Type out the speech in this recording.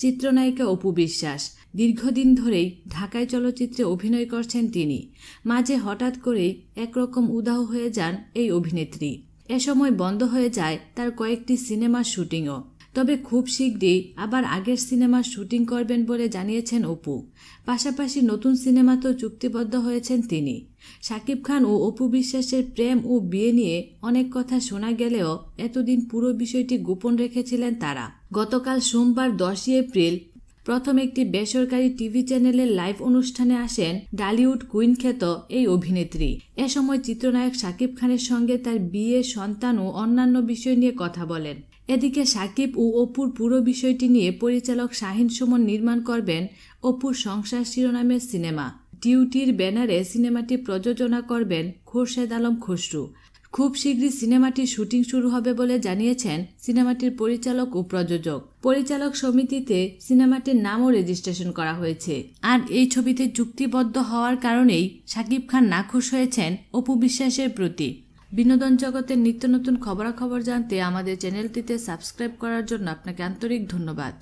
চিত্রনায়িকা অপু বিশ্বাস। দীর্ঘদিন ধরেই ঢাকায় চলচ্চিত্রে অভিনয় করছেন তিনি। মাঝে হঠাৎ করেই একরকম উদাহ হয়ে যান এই অভিনেত্রী। এ সময় বন্ধ হয়ে যায় তার কয়েকটি সিনেমার শুটিংও। তবে খুব শীঘ্রই আবার আগের সিনেমার শুটিং করবেন বলে জানিয়েছেন অপু। পাশাপাশি নতুন সিনেমাতেও চুক্তিবদ্ধ হয়েছেন তিনি। শাকিব খান ও অপু বিশ্বাসের প্রেম ও বিয়ে নিয়ে অনেক কথা শোনা গেলেও এতদিন পুরো বিষয়টি গোপন রেখেছিলেন তারা। গতকাল সোমবার দশই এপ্রিল প্রথম একটি বেসরকারি টিভি চ্যানেলের লাইভ অনুষ্ঠানে আসেন ডালিউড কুইন খ্যাত এই অভিনেত্রী। এ সময় চিত্রনায়ক শাকিব খানের সঙ্গে তার বিয়ে, সন্তান ও অন্যান্য বিষয় নিয়ে কথা বলেন। এদিকে সাকিব ও অপুর পুরো বিষয়টি নিয়ে পরিচালক শাহিন সুমন নির্মাণ করবেন অপুর সংসার শিরোনামের সিনেমা। ডিউটির ব্যানারে সিনেমাটি প্রযোজনা করবেন খোরশেদ আলম খসরু। খুব শীঘ্রই সিনেমাটির শুটিং শুরু হবে বলে জানিয়েছেন সিনেমাটির পরিচালক ও প্রযোজক। পরিচালক সমিতিতে সিনেমাটির নামও রেজিস্ট্রেশন করা হয়েছে। আর এই ছবিতে চুক্তিবদ্ধ হওয়ার কারণেই শাকিব খান নাখুশ হয়েছেন অপু বিশ্বাসের প্রতি। বিনোদন জগতের নিত্য নতুন খবরাখবর জানতে আমাদের চ্যানেলটিতে সাবস্ক্রাইব করার জন্য আপনাকে আন্তরিক ধন্যবাদ।